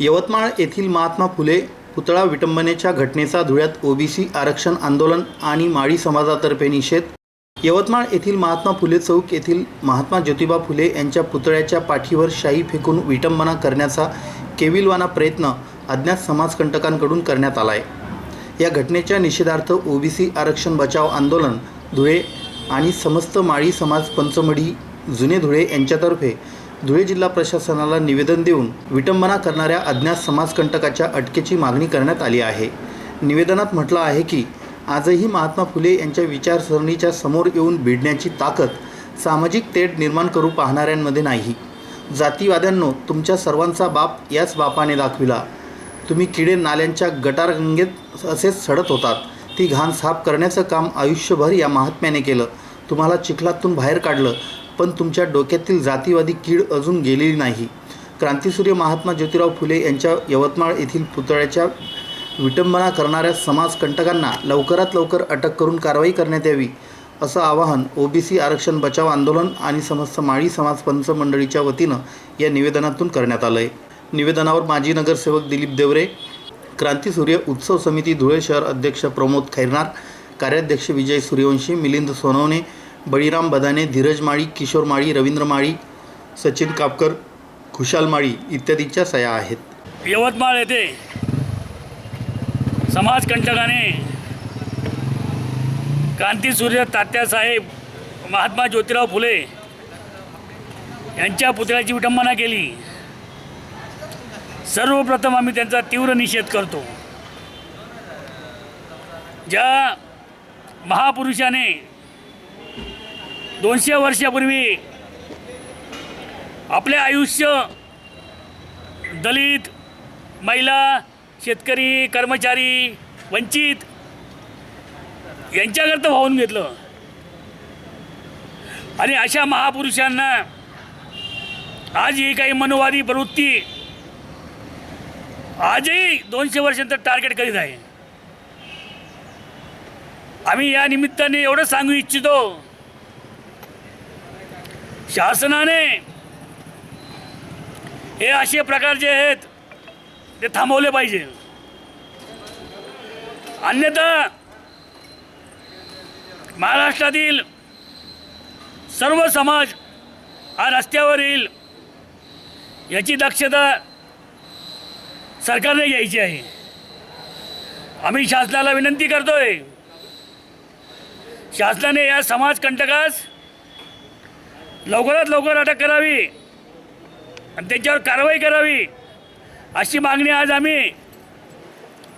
यवतमाळ येथील महात्मा फुले पुतळा विटंबनेच्या घटनेचा धुळ्यात ओबीसी आरक्षण आंदोलन आणि माळी समाजातर्फे निषेध. यवतमाळ येथील महात्मा फुले चौक येथील महात्मा ज्योतिबा फुले यांच्या पुतळ्याच्या पाठीवर शाई फेकून विटंबना करण्याचा केविलवाना प्रयत्न अज्ञात समाजकंटकांकडून करण्यात आला आहे या घटनेच्या निषेधार्थ ओबीसी आरक्षण बचाव आंदोलन धुळे आणि समस्त माळी समाज पंचमढी जुने धुळे यांच्यातर्फे धुळे जिल्हा प्रशासनाला निवेदन देऊन विटंबना करणाऱ्या अज्ञात समाजकंटकाच्या अटकेची मागणी करण्यात आली आहे. निवेदनात म्हटलं आहे की आजही महात्मा फुले यांच्या विचारसरणीच्या समोर येऊन भिडण्याची ताकद सामाजिक तेढ निर्माण करू पाहणाऱ्यांमध्ये नाही. जातीवाद्यांनो तुमच्या सर्वांचा बाप याच बापाने दाखविला. तुम्ही किडे नाल्यांच्या गटारगंगेत असेच सडत होतात. ती घाण साफ करण्याचं काम आयुष्यभर या महात्म्याने केलं. तुम्हाला चिखलातून बाहेर काढलं. पण तुमच्या डोक्यातील जातीवादी कीड अजून गेलेली नाही. क्रांतीसूर्य महात्मा ज्योतिराव फुले यांच्या यवतमाळ येथील पुतळ्याच्या विटंबना करणाऱ्या समाजकंटकांना लवकरात लवकर अटक करून कारवाई करण्यात यावी असं आवाहन ओबीसी आरक्षण बचाव आंदोलन आणि समस्त माळी समाज पंच मंडळीच्या वतीनं या निवेदनातून करण्यात आलं आहे निवेदनावर माजी नगरसेवक दिलीप देवरे क्रांतीसूर्य उत्सव समिती धुळे शहर अध्यक्ष प्रमोद खैरनार कार्याध्यक्ष विजय सूर्यवंशी मिलिंद सोनवणे बळीराम बदाने धीरज माळी किशोर माळी रवींद्र माळी सचिन कापकर खुशाल माळी इत्यादींच्या सया आहेत. यवतमाळ येथे समाजकंटकाने क्रांतीसूर्य तात्यासाहेब महात्मा ज्योतिराव फुले यांच्या पुतळ्याची विटंबना केली. सर्वप्रथम आम्ही त्यांचा तीव्र निषेध करतो. ज्या महापुरुषाने दोनशे वर्षापूर्वी आपले आयुष्य दलित महिला शेतकरी कर्मचारी वंचित यांच्याकरता वाहून घेतलं. आणि अशा महापुरुषांना आज ही काही मनोवादी प्रवृत्ती आजही दोनशे वर्षांचं टार्गेट करीत आहे. आम्ही या निमित्ताने एवढं सांगू इच्छितो शासनाने हे असे प्रकार जे आहेत ते थांबवले पाहिजे. अन्यथा महाराष्ट्रातील सर्व समाज हा रस्त्यावर येईल याची दक्षता सरकारने घ्यायची आहे. आम्ही शासनाला विनंती करतोय शासनाने या समाजकंटकास लवकरात लवकर अटक करावी आणि त्यांच्यावर कारवाई करावी अशी मागणी आज आम्ही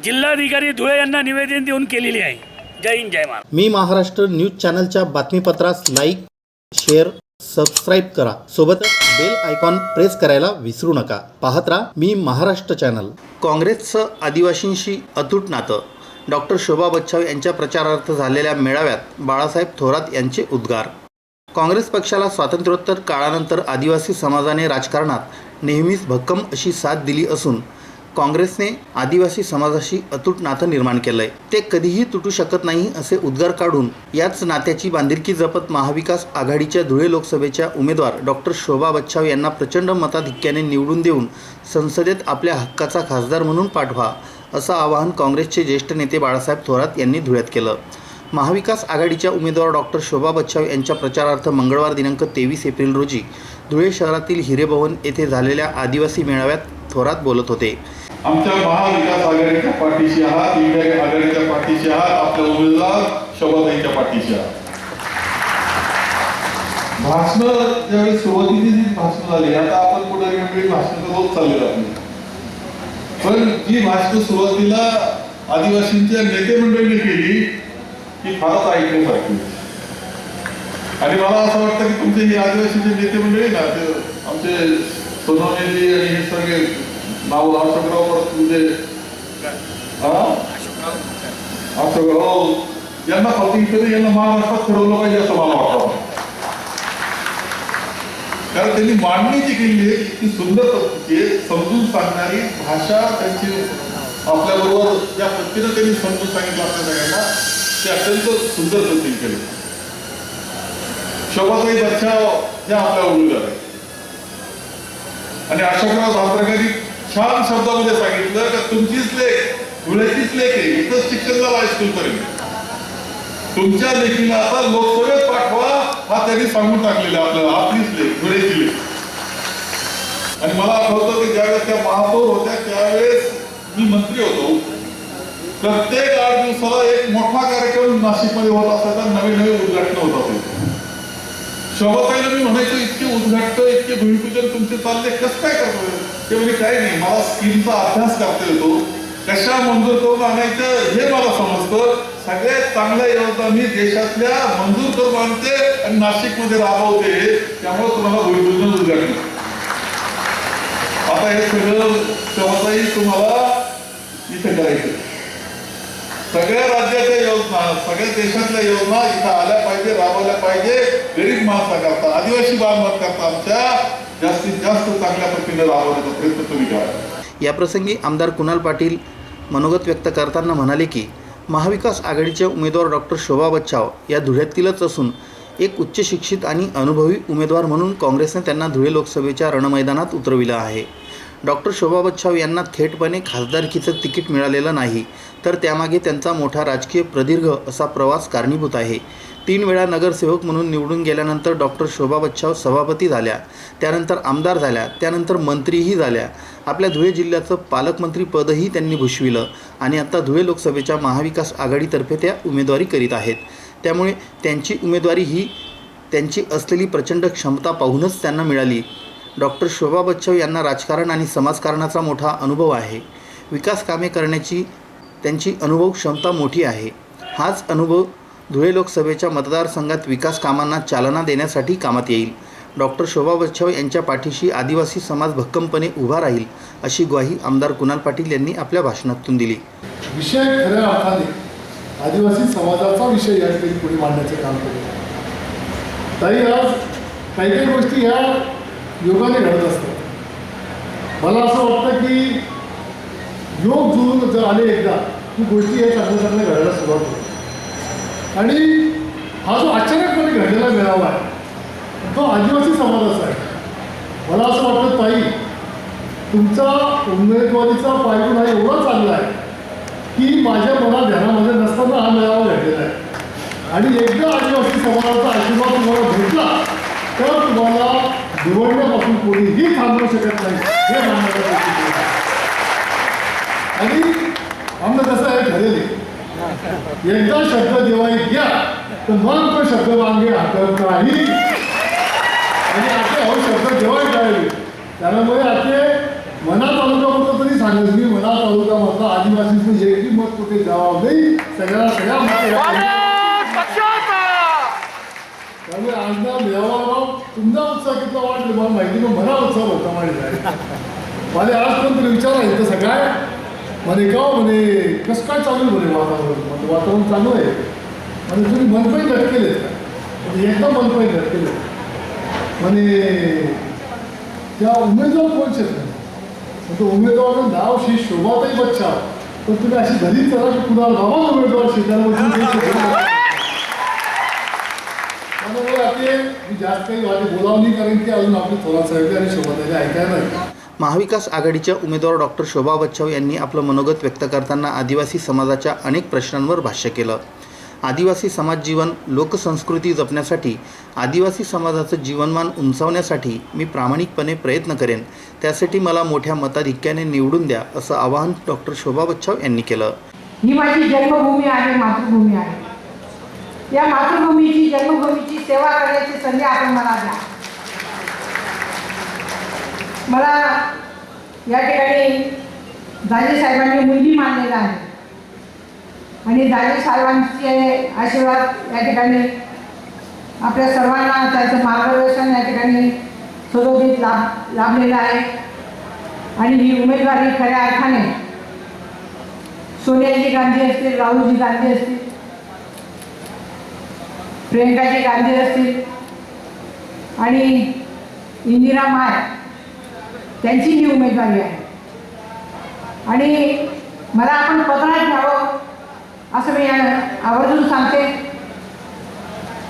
जिल्हाधिकारी धुळे यांना निवेदन देऊन केलेली आहे. जय हिंद जय महाराष्ट्र. मी महाराष्ट्र न्यूज चॅनलच्या बातमीपत्रास लाईक शेअर सबस्क्राईब करा. सोबतच बेल आयकॉन प्रेस करायला विसरू नका. पाहत राहा मी महाराष्ट्र चॅनल. काँग्रेसचं आदिवासींशी अतूट नातं. डॉक्टर शोभा बच्छाव यांच्या प्रचारार्थ झालेल्या मेळाव्यात बाळासाहेब थोरात यांचे उद्गार. काँग्रेस पक्षाला स्वातंत्र्योत्तर काळानंतर आदिवासी समाजाने राजकारणात नेहमीच भक्कम अशी साथ दिली असून काँग्रेसने आदिवासी समाजाशी अतूट नातं निर्माण केलंय. ते कधीही तुटू शकत नाही असे उद्गार काढून याच नात्याची बांधिलकी जपत महाविकास आघाडीच्या धुळे लोकसभेच्या उमेदवार डॉक्टर शोभा बच्छाव यांना प्रचंड मताधिक्याने निवडून देऊन संसदेत आपल्या हक्काचा खासदार म्हणून पाठवा असं आवाहन काँग्रेसचे ज्येष्ठ नेते बाळासाहेब थोरात यांनी धुळ्यात केलं. महाविकास आघाडीच्या उमेदवार डॉक्टर शोभा बच्छाव यांच्या प्रचारार्थ मंगळवार दिनांक तेवीस एप्रिल रोजी धुळे शहरातील हिरेभवन येथे झालेल्या आदिवासी मेळाव्यात थोरात बोलत होते. आमच्या महाविकास आघाडीच्या पाठीशी आहात इंडिया आघाडीच्या पाठीशी आहात आपल्या उमेदवार शोभाताईच्या पाठीशी आहात. भाषण ज्यावेळी सुरुवातीची जी भाषण झाली आता आपण कुठे वेगवेगळी भाषण होत चाललेलं आपली पण जी भाषण सुरुवातीला आदिवासींच्या नेते मंडळीने केली ही फारच ऐकण्यासारखी आणि मला असं वाटतं की तुमचे हे आदिवासीचे नेते मंडळी ना ते आमचे सोनवणेजी आणि हे सगळे नाव अशोकराव परत म्हणजे अशोकराव यांना फक्त इकडे यांना महाराष्ट्रात ठरवलं पाहिजे असं मला वाटतं. कारण त्यांनी मांडणी जी केली आहे ती सुंदर पद्धतीची आहे. समजून सांगणारी भाषा त्यांची आपल्याबरोबर ज्या पद्धतीनं त्यांनी समजून सांगितलं आपल्या सगळ्यांना. ते अत्यंत सुंदर पद्धतीने केले. शोभाताई बच्चाव ह्या आपल्या उमेदवार आहेत. आणि अशोकराव धात्रकारी छान शब्दामध्ये सांगितलं का तुमचीच लेख धुळ्याचीच लेख आहे इथं शिक्षण झालं हायस्कूल पर्यंत तुमच्या लेखीला आता लोकसभेत पाठवा हा त्यांनी सांगून टाकलेला आपल्याला आपलीच लेख धुळ्याची लेख. आणि मला आठवतं की ज्यावेळेस त्या महापौर होत्या त्यावेळेस मी मंत्री होतो. प्रत्येक आठ दिवसाला एक मोठा कार्यक्रम नाशिकमध्ये होत असायचा नवीन नवीन उद्घाटन होत असायचं शोभाताईला मी म्हणायचो इतके उद्घाटन इतके भूमिपूजन तुमचे चालले कसं काय करतोय? ते म्हणजे काय नाही मला स्कीमचा अभ्यास करता येतो. कशा मंजूर करून आणायचं हे मला समजतं. सगळ्यात चांगल्या योजना मी देशातल्या मंजूर करून आणते आणि नाशिकमध्ये राबवते. त्यामुळे तुम्हाला भूमिपूजन उद्घाटन. आता हे सगळं शोभाताई तुम्हाला इथे करायचं. सगळ्या राज्याच्या योजना सगळ्या देशातल्या योजना इथं आल्या पाहिजे राबवल्या पाहिजे. गरीब माणसाकरता आदिवासी बांधवांकरता आमच्या. जास्तीत जास्त चांगल्या पद्धतीने राबवण्याचा प्रयत्न तुम्ही करा. याप्रसंगी आमदार कुणाल पाटील मनोगत व्यक्त करताना म्हणाले की महाविकास आघाडीचे उमेदवार डॉक्टर शोभा बच्चाव या धुळ्यातीलच असून एक उच्च शिक्षित आणि अनुभवी उमेदवार म्हणून काँग्रेसने त्यांना धुळे लोकसभेच्या रणमैदानात उतरविलं आहे. डॉक्टर शोभा बच्छाव यांना थेटपणे खासदारकीचं तिकीट मिळालेलं नाही. तर त्यामागे त्यांचा मोठा राजकीय प्रदीर्घ असा प्रवास कारणीभूत आहे. तीन वेळा नगरसेवक म्हणून निवडून गेल्यानंतर डॉक्टर शोभा बच्छाव सभापती झाल्या. त्यानंतर आमदार झाल्या. त्यानंतर मंत्रीही झाल्या. आपल्या धुळे जिल्ह्याचं पालकमंत्री पदही त्यांनी भूषविलं आणि आता धुळे लोकसभेच्या महाविकास आघाडीतर्फे त्या उमेदवारी करीत आहेत. त्यामुळे त्यांची उमेदवारी ही त्यांची असलेली प्रचंड क्षमता पाहूनच त्यांना मिळाली. डॉक्टर शोभा बच्चव यांना राजकारण आणि समाजकारणाचा मोठा अनुभव आहे. विकास कामे करण्याची त्यांची अनुभव क्षमता मोठी आहे. हाच अनुभव धुळे लोकसभेच्या मतदारसंघात विकास कामांना चालना देण्यासाठी कामात येईल. डॉक्टर शोभा बच्छाव यांच्या पाठीशी आदिवासी समाज भक्कमपणे उभा राहील अशी ग्वाही आमदार कुणाल पाटील यांनी आपल्या भाषणातून दिली. विषय खऱ्या अर्थाने आदिवासी समाजाचा विषय या ठिकाणी पुढे मांडण्याचं काम केले तरी आज काही काही गोष्टी ह्या योगाने घडत असतात मला असं वाटतं की योग जुळून जर आले एकदा की गोष्टी या चांगल्या चांगल्या घडायला सुरुवात होते आणि हा जो अचानकपणे घडलेला मेळावा आहे तो आदिवासी समाजाचा आहे. मला असं वाटतं ताई तुमचा उमेदवारीचा पायगुण हा एवढा चांगला आहे की माझ्या मनात ध्यानामध्ये नसताना हा मेळावा घडलेला आहे. आणि एकदा आदिवासी समाजाचा आशीर्वाद तुम्हाला भेटला तर तुम्हाला निवडण्यापासून कोणीही थांबवू शकत नाही हे. आणि आमचं कसं आहे ठरेल एकदा शब्द देवाई घ्या तर मग तो शब्द मागे हातात नाही आणि आता हो शब्द जेव्हा कळले त्यामुळे आता मनात तालुका होतं तरी सांगत मी मनात तालुका म्हटलं आदिवासीचं एकही मत कुठे जावं नाही सगळ्या सगळ्या मत त्यामुळे आज ना मेळावा तुमचा उत्साह किती वाटले मला माहिती पण मला उत्साह होता माझ्या मला आजपर्यंत विचार विचारायचं तर सगळ्या म्हणे का म्हणे कसं काय चालू आहे म्हणे वातावरण म्हणजे वातावरण म्हणजे चालू आहे? म्हणजे तुम्ही मनपाई घटकेले म्हणजे एकदम मनपाई घटकेले म्हणे त्या उमेदवार कोण शेतकरी तो उमेदवाराचं नाव श्री शोभाताई बच्चा तर तुम्ही म्हणजे अशी घरी चला की कुणाला बाबा उमेदवार शेताला त्यामुळे मी जास्त काही वाटे बोलावं नाही कारण की अजून आपले थोडा साहेब आणि शोभाताईला ऐकायला नाही. महाविकास आघाडीच्या उमेदवार डॉक्टर शोभा बच्छाव यांनी आपलं मनोगत व्यक्त करताना आदिवासी समाजाच्या अनेक प्रश्नांवर भाष्य केलं. आदिवासी समाज जीवन लोकसंस्कृती जपण्यासाठी आदिवासी समाजाचं जीवनमान उंचावण्यासाठी मी प्रामाणिकपणे प्रयत्न करेन. त्यासाठी मला मोठ्या मताधिक्याने निवडून द्या असं आवाहन डॉक्टर शोभा बच्छाव यांनी केलं. ही माझी जन्मभूमी आहे मातृभूमी आहे. या मातृभूमीची जन्मभूमीची सेवा करण्याची संधी आपण मला द्या. मला या ठिकाणी दाजी साहेबांनी मुलगी मानलेला आहे. आणि दाजी साहेबांचे आशीर्वाद या ठिकाणी आपल्या सर्वांना त्याचं मार्गदर्शन या ठिकाणी सदोदित लाभ लाभलेलं आहे. आणि ही उमेदवारी खऱ्या अर्थाने सोनियाजी गांधी असतील राहुलजी गांधी असतील प्रियंकाजी गांधी असतील आणि इंदिरा माय त्यांची ही उमेदवारी आहे. आणि मला आपण पत्रात घ्यावं असं मी आवर्जून सांगते.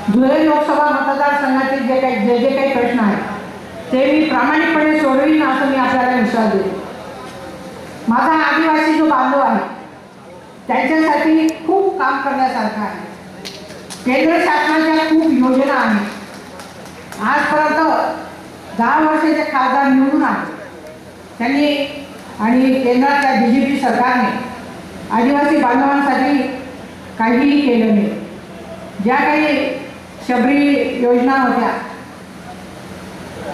धुळे लोकसभा मतदारसंघातील जे काही जे जे काही प्रश्न आहेत ते मी प्रामाणिकपणे सोडवीन असं मी आपल्याला विश्वास देतो माझा आदिवासी जो बांधव आहे त्यांच्यासाठी खूप काम करण्यासारखं आहे. केंद्र शासनाच्या खूप योजना आहेत आजपर्यंत दहा वर्षाचे खासदार निवडून आले. त्यांनी आणि केंद्रातल्या बी जे पी सरकारने आदिवासी बांधवांसाठी काहीही केलं नाही. ज्या काही शबरी योजना होत्या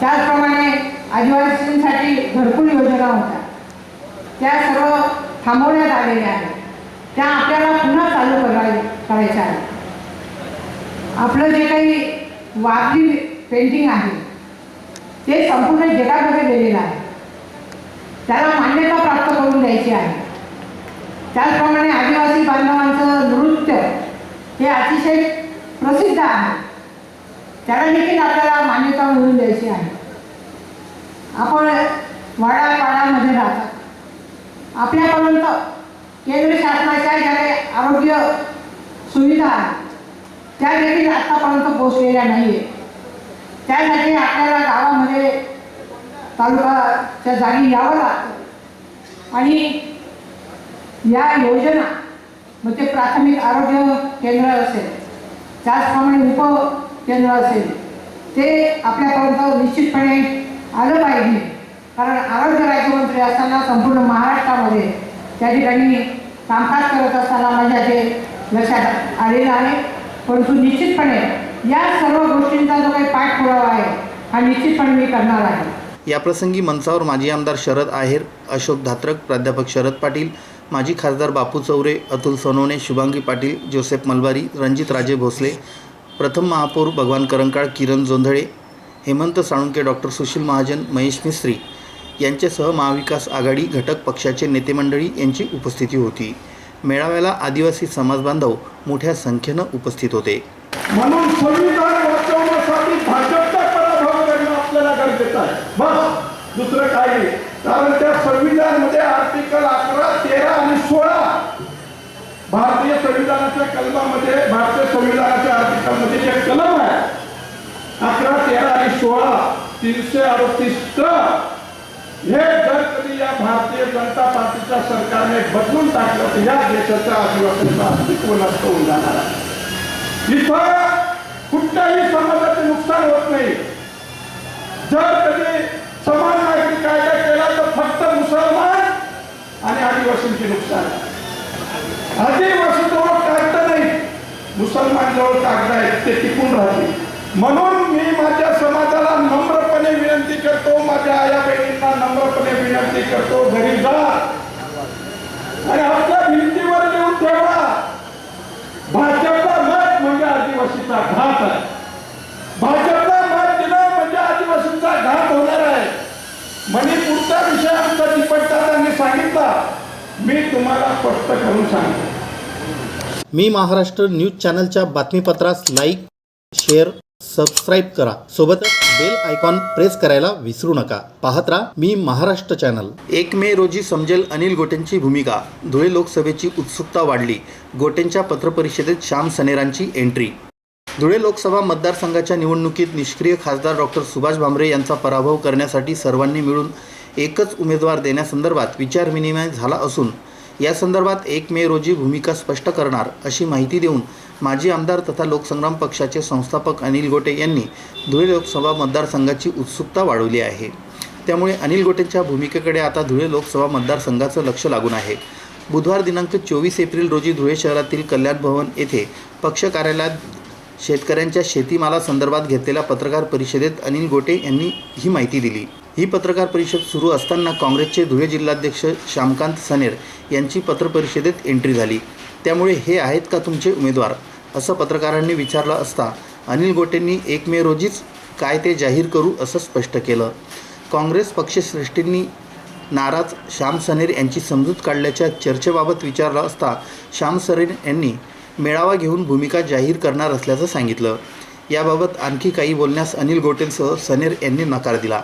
त्याचप्रमाणे आदिवासींसाठी घरकुल योजना होत्या त्या सर्व थांबवण्यात आलेल्या आहेत. त्या आपल्याला पुन्हा चालू कराय करायच्या आहेत. आपलं जे काही वारली पेंटिंग आहे ते संपूर्ण जगामध्ये गेलेलं आहे. त्याला मान्यता प्राप्त करून द्यायची आहे. त्याचप्रमाणे आदिवासी बांधवांचं नृत्य हे अतिशय प्रसिद्ध आहे. त्याला देखील आपल्याला मान्यता मिळून द्यायची आहे. आपण वाडापाडामध्ये राहतात आपल्यापर्यंत केंद्र शासनाच्या ज्या काही आरोग्य सुविधा त्या देखील आत्तापर्यंत पोचलेल्या नाही त्यासाठी आपल्याला गावामध्ये तालुकाच्या जागी यावं लागतं. आणि या योजना मग ते प्राथमिक आरोग्य केंद्र असेल त्याचप्रमाणे उपकेंद्र असेल ते आपल्यापर्यंत निश्चितपणे आलं पाहिजे. कारण आरोग्य राज्यमंत्री असताना संपूर्ण महाराष्ट्रामध्ये त्या ठिकाणी कामकाज करत असताना माझ्या ते लक्षात आलेलं आहे परंतु निश्चितपणे या सर्व गोष्टींचा जो काही पाठपुरावा आहे हा निश्चितपणे मी करणार आहे. याप्रसंगी मंचावर माजी आमदार शरद आहेर अशोक धात्रक प्राध्यापक शरद पाटील माजी खासदार बापू चौरे अतुल सोनवणे शुभांगी पाटील जोसेफ मलबारी रणजित राजे भोसले प्रथम महापौर भगवान करंकाळ किरण जोंधळे हेमंत साळुंके डॉक्टर सुशील महाजन महेश मिस्त्री यांच्यासह महाविकास आघाडी घटक पक्षाचे नेतेमंडळी यांची उपस्थिती होती. मेळाव्याला आदिवासी समाज बांधव मोठ्या संख्येनं उपस्थित होते. म्हणून संविधान वाचवण्यासाठी भाजपचा पराभव करणं आपल्याला गरजेचं आहे. बस दुसरं काय नाही. कारण त्या संविधानमध्ये आर्टिकल अकरा तेरा आणि सोळा भारतीय संविधानाच्या कलमामध्ये भारतीय संविधानाच्या आर्टिकलमध्ये जे कलम आहे अकरा तेरा आणि सोळा तीनशे अडतीस हे जर कधी या भारतीय जनता पार्टीच्या सरकारने बदलून टाकलं तर या देशाच्या आदिवासींचा अस्तित्व नष्ट होऊन जाणार आहे. इथं कुठल्याही समाजाचे नुकसान होत नाही. जर कधी समान नागरिक कायदा केला तर फक्त मुसलमान आणि आदिवासींचे नुकसान. आदिवासी जवळ कागद नाही. मुसलमान जवळ कागद आहेत ते टिकून राहते म्हणून मी माझ्या समाजाला नम्रपणे विनंती करतो माझ्या आया बहिणींना नम्रपणे विनंती करतो घरी जा. आणि आपल्या भिंतीवर लिहून ठेवा. भाजपला मत म्हणजे आदिवासीचा घात आहे. भाजपला मत दिलं म्हणजे आदिवासींचा घात होणार आहे. मणिपूरचा विषय आमचा निपटताना सांगितला. मी तुम्हाला स्पष्ट करून सांगतो. मी महाराष्ट्र न्यूज चॅनलच्या बातमीपत्रास लाईक शेअर सबस्क्राईब करा. सोबतच बेल आयकॉन प्रेस करायला विसरू नका. पाहत राहा मी महाराष्ट्र चॅनल एक मे रोजी समजेल अनिल गोटेंची भूमिका. धुळे लोकसभेची उत्सुकता वाढली. गोटेंच्या पत्रपरिषदेत श्याम सनेरांची एंट्री धुळे लोकसभा मतदारसंघाच्या निवडणुकीत निष्क्रिय खासदार डॉक्टर सुभाष भामरे यांचा पराभव करण्यासाठी सर्वांनी मिळून एकच उमेदवार देण्यासंदर्भात विचारविनिमय झाला असून या संदर्भात एक मे रोजी भूमिका स्पष्ट करणार अशी माहिती देऊन माजी आमदार तथा लोकसंग्राम पक्षाचे संस्थापक अनिल गोटे यांनी धुळे लोकसभा मतदारसंघाची उत्सुकता वाढवली आहे. त्यामुळे अनिल गोटेंच्या भूमिकेकडे आता धुळे लोकसभा मतदारसंघाचं लक्ष लागून आहे. बुधवार दिनांक चोवीस एप्रिल रोजी धुळे शहरातील कल्याण भवन येथे पक्ष कार्यालयात शेतकऱ्यांच्या शेतीमालासंदर्भात घेतलेल्या पत्रकार परिषदेत अनिल गोटे यांनी ही माहिती दिली. ही पत्रकार परिषद सुरू असताना काँग्रेसचे धुळे जिल्हाध्यक्ष श्यामकांत सनेर यांची पत्रपरिषदेत एंट्री झाली. त्यामुळे हे आहेत का तुमचे उमेदवार? असं पत्रकारांनी विचारलं असता अनिल गोटेंनी एक मे रोजीच काय ते जाहीर करू असं स्पष्ट केलं. काँग्रेस पक्षश्रेष्ठींनी नाराज श्याम सनेर यांची समजूत काढल्याच्या चर्चेबाबत विचारलं असता श्याम सनेर यांनी मेळावा घेऊन भूमिका जाहीर करणार असल्याचं सांगितलं. याबाबत आणखी काही बोलण्यास अनिल गोटेंसह सनेर यांनी नकार दिला.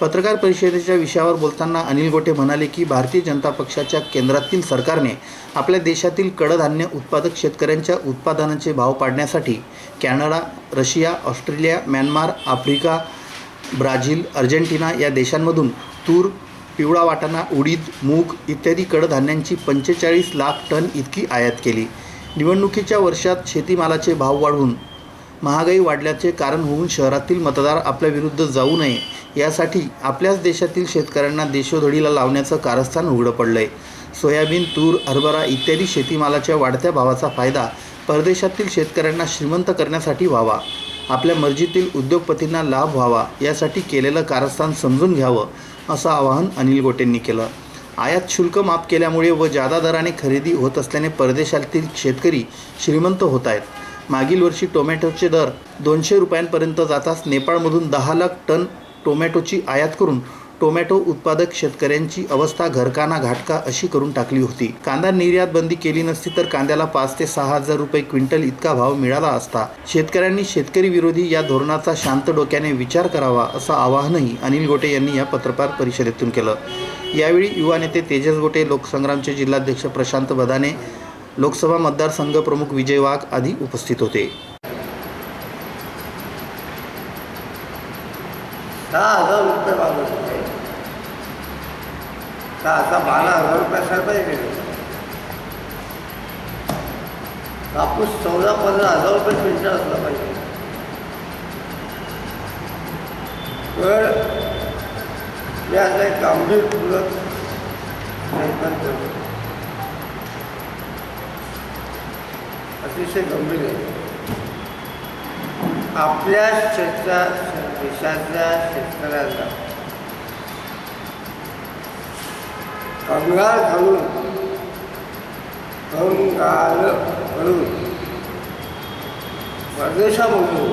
पत्रकार परिषदेच्या विषयावर बोलताना अनिल गोटे म्हणाले की भारतीय जनता पक्षाच्या केंद्रातील सरकारने आपल्या देशातील कडधान्य उत्पादक शेतकऱ्यांच्या उत्पादनाचे भाव पाडण्यासाठी Canada Russia Australia Myanmar Africa Brazil Argentina या देशांमधून तूर पिवळा वाटाणा उडीद मूग इत्यादी कडधान्यांची पंचेचाळीस लाख टन इतकी आयात केली. निवडणुकीच्या वर्षात शेतीमालाचे भाव वाढून महागाई वाढल्याचे कारण होऊन शहरातील मतदार आपल्या विरुद्ध जाऊ नये. यासाठी आपल्याच देशातील शेतकऱ्यांना देशोधडीला लावण्याचं कारस्थान उघडं पडलंय. सोयाबीन तूर हरभरा इत्यादी शेतीमालाच्या वाढत्या भावाचा फायदा परदेशातील शेतकऱ्यांना श्रीमंत करण्यासाठी व्हावा. आपल्या मर्जीतील उद्योगपतींना लाभ व्हावा यासाठी केलेलं कारस्थान समजून घ्यावं असं आवाहन अनिल गोटेंनी केलं. आयात शुल्क माफ केल्यामुळे व जादा दराने खरेदी होत असल्याने परदेशातील शेतकरी श्रीमंत होत आहेत. मागील वर्षी टोमॅटोचे दर दोनशे रुपयांपर्यंत जाताच नेपाळमधून दहा लाख टन टोमॅटोची आयात करून टोमॅटो उत्पादक शेतकऱ्यांची अवस्था घरकाना घाटका अशी करून टाकली होती. कांदा निर्यात बंदी केली नसती तर कांद्याला पाच ते सहा हजार रुपये क्विंटल इतका भाव मिळाला असता. शेतकऱ्यांनी शेतकरी विरोधी या धोरणाचा शांत डोक्याने विचार करावा असं आवाहनही अनिल गोटे यांनी या पत्रकार परिषदेतून केलं. यावेळी युवा नेते तेजस गोटे लोकसंग्रामचे जिल्हाध्यक्ष प्रशांत बदाने लोकसभा मतदारसंघ प्रमुख विजय वाघ आदी उपस्थित होते. सहा हजार रुपये मागत होते. आता बारा हजार रुपये सरकारी केले कापूस चौदा पंधरा हजार रुपये क्विंटल असला पाहिजे. तर मी आता एक गंभीरपूर्वक प्रयत्न करतो. अतिशय गंभीर आहे. आपल्या शेतच्या देशातल्या शेतकऱ्यांना कंगाल घालून कंगाल घालून परदेशामधून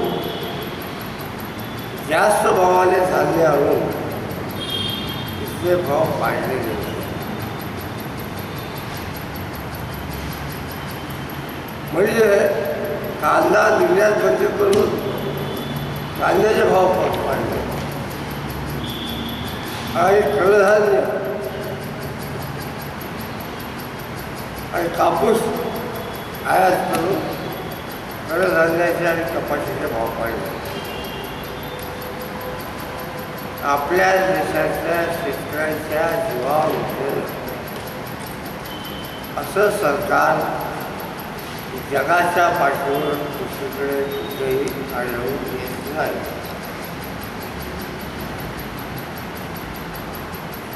जास्त भावाने धान्य आणून इथले भाव पाडले गेले म्हणजे कांदा निर्यात बंदी करून कांद्याचे भाव प- वाढले आणि कडधान्य आणि कापूस आयात करून कडधान्याचे आणि कपाशीचे भाव पाडले आपल्या देशाच्या शेतकऱ्यांच्या जीवावर असं सरकार जगाच्या पाठीवर दुसरीकडे कुठेही आढळून येत नाही.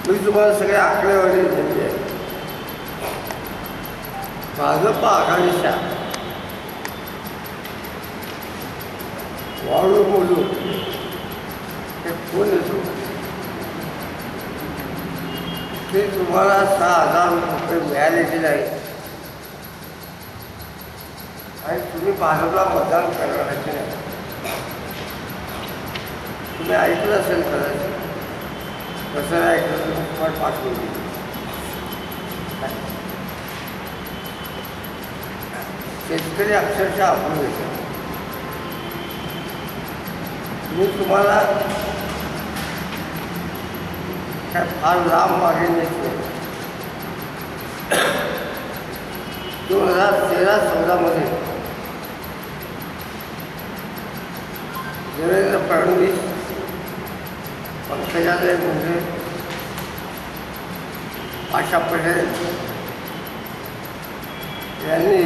मी तुम्हाला सगळे आकडेवारी दिली आहे भाजप आघाडीच्या वाळू बोलू हे कोण येतो? ते तुम्हाला सहा हजार रुपये मिळालेले नाही आणि तुम्ही भाजपला मतदान करण्याचे नाही. तुम्ही ऐकलं असेल कदाचित. कसं ऐकलं पण पाठवून दिली. शेतकरी अक्षरशः आपण येतो मी तुम्हाला काय फार लांब मागे नेतो दोन हजार तेरा चौदामध्ये देवेंद्र फडणवीस पंकजाताई मुंडे आशा पटेल यांनी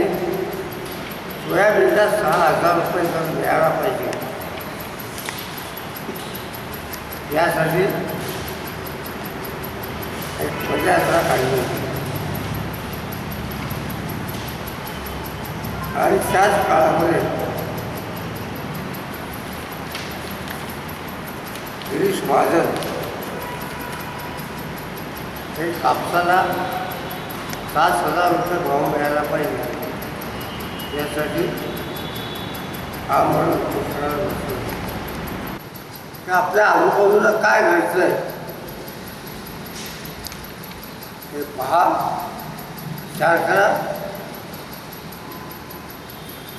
सोयाबीनला सहा हजार रुपये दर मिळाला पाहिजे. यासाठी एक पदयात्रा काढली होती. आणि त्याच काळामध्ये गिरीश महाजन हे कापसाला सात हजार रुपये भाव मिळायला पाहिजे. यासाठी हा म्हणून घोषणा की आपल्या आजूबाजूला काय घडतं आहे हे पहा. विचार करा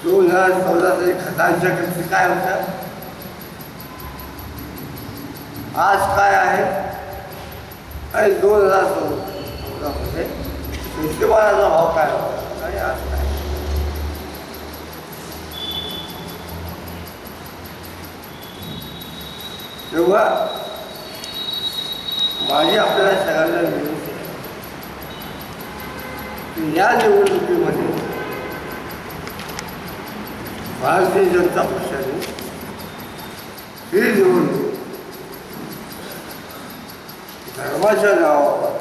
दोन हजार चौदा तरी खतांच्या किमती काय होत्या? आज काय आहे? आणि दोन हजार चौदामध्ये शेतीमालाचा भाव काय होता? आणि आज काय? तेव्हा माझी आपल्याला सगळ्यांना विनंती आहे या निवडणुकीमध्ये भारतीय जनता पक्षाने ही निवडणूक धर्माच्या नावावर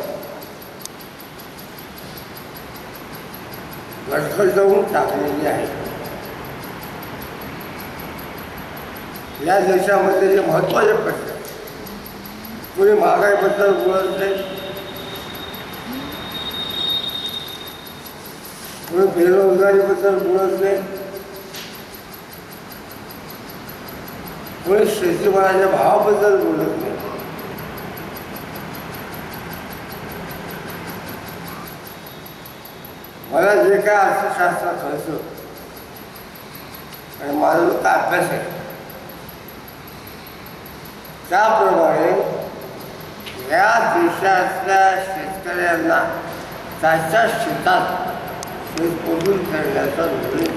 गडखडवून टाकलेली आहे. या देशामध्ये जे महत्त्वाचे प्रश्न कोणी महागाईबद्दल बोलत नाही कोणी बेरोजगारीबद्दल बोलत नाही कोणी शेतीमालाच्या भावाबद्दल बोलत नाही. मला जे काय अर्थशास्त्रात व्हायचं आणि माझा जो काय अभ्यास आहे त्याप्रमाणे या देशातल्या शेतकऱ्यांना त्याच्या शेतात शेत पोषून करण्याचा निर्णय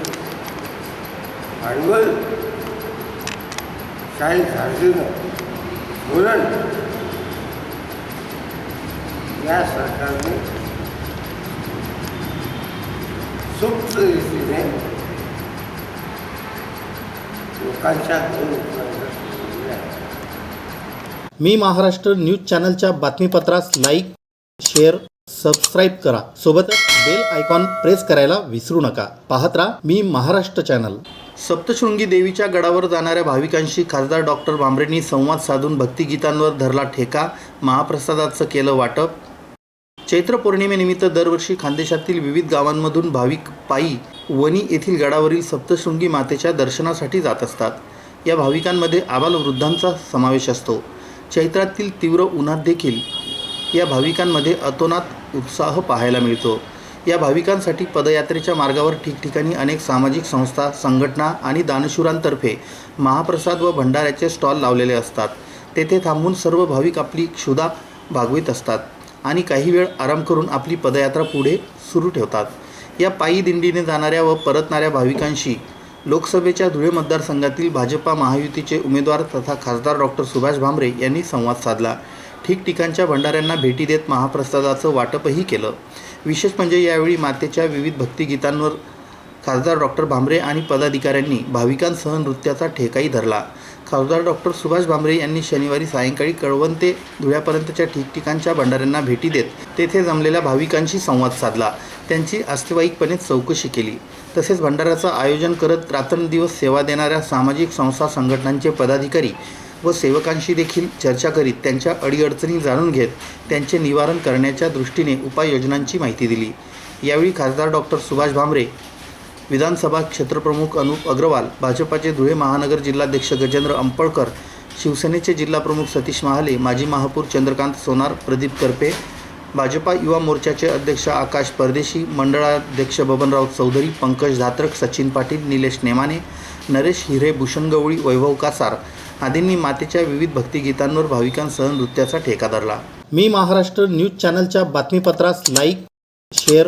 भांडवल काही झाडीनं धोरण या सरकारने सूक्त रीतीने लोकांच्या मी महाराष्ट्र न्यूज चॅनलच्या बातमीपत्रास लाईक शेअर सबस्क्राईब करा. सोबतच बेल आयकॉन प्रेस करायला विसरू नका. पाहत राहा मी महाराष्ट्र चॅनल. सप्तशृंगी देवीच्या गडावर जाणाऱ्या भाविकांशी खासदार डॉक्टर भांबरेंनी संवाद साधून भक्तिगीतांवर धरला ठेका. महाप्रसादाचं केलं वाटप. चैत्र पौर्णिमेनिमित्त दरवर्षी खानदेशातील विविध गावांमधून भाविक पायी वणी येथील गडावरील सप्तशृंगी मातेच्या दर्शनासाठी जात असतात. या भाविकांमध्ये आबालवृद्धांचा समावेश असतो. चैत्रातील तीव्र उन्हात देखील या भाविकांमध्ये अतोनात उत्साह पाहायला मिळतो. या भाविकांसाठी पदयात्रेच्या मार्गावर ठिकठिकाणी अनेक सामाजिक संस्था संघटना आणि दानशूरांतर्फे महाप्रसाद व भंडाऱ्याचे स्टॉल लावलेले असतात. तेथे थांबून सर्व भाविक आपली क्षुधा भागवित असतात. आणि काही वेळ आराम करून आपली पदयात्रा पुढे सुरू ठेवतात. या पायी दिंडीने जाणाऱ्या व परतणाऱ्या भाविकांशी लोकसभेच्या धुळे मतदारसंघातील भाजपा महायुतीचे उमेदवार तथा खासदार डॉक्टर सुभाष भामरे यांनी संवाद साधला. ठिकठिकाणच्या भंडाऱ्यांना भेटी देत महाप्रसादाचं वाटपही केलं. विशेष म्हणजे यावेळी मातेच्या विविध भक्तिगीतांवर खासदार डॉक्टर भामरे आणि पदाधिकाऱ्यांनी भाविकांसह नृत्याचा ठेकाही धरला. खासदार डॉक्टर सुभाष भांबरे यांनी शनिवारी सायंकाळी कळवण ते धुळ्यापर्यंतच्या ठिकठिकाणच्या भंडाऱ्यांना भेटी देत तेथे जमलेल्या भाविकांशी संवाद साधला. त्यांची अस्तिवाईकपणे चौकशी केली. तसेच भंडाऱ्याचं आयोजन करत रात्रंदिवस सेवा देणाऱ्या सामाजिक संस्था संघटनांचे पदाधिकारी व सेवकांशी देखील चर्चा करीत त्यांच्या अडीअडचणी जाणून घेत त्यांचे निवारण करण्याच्या दृष्टीने उपाययोजनांची माहिती दिली. यावेळी खासदार डॉक्टर सुभाष भामरे विधानसभा क्षेत्रप्रमुख अनुप अग्रवाल भाजपाचे धुळे महानगर जिल्हाध्यक्ष गजेंद्र अंपळकर शिवसेनेचे जिल्हाप्रमुख सतीश महाले माजी महापौर चंद्रकांत सोनार प्रदीप करपे भाजपा युवा मोर्चाचे अध्यक्ष आकाश परदेशी मंडळाध्यक्ष बबनराव चौधरी पंकज धात्रक सचिन पाटील निलेश नेमाने नरेश हिरे भूषण गवळी वैभव कासार आदींनी मातेच्या विविध भक्तिगीतांवर भाविकांसह नृत्याचा ठेका धरला. मी महाराष्ट्र न्यूज चॅनलच्या बातमीपत्रास लाईक शेअर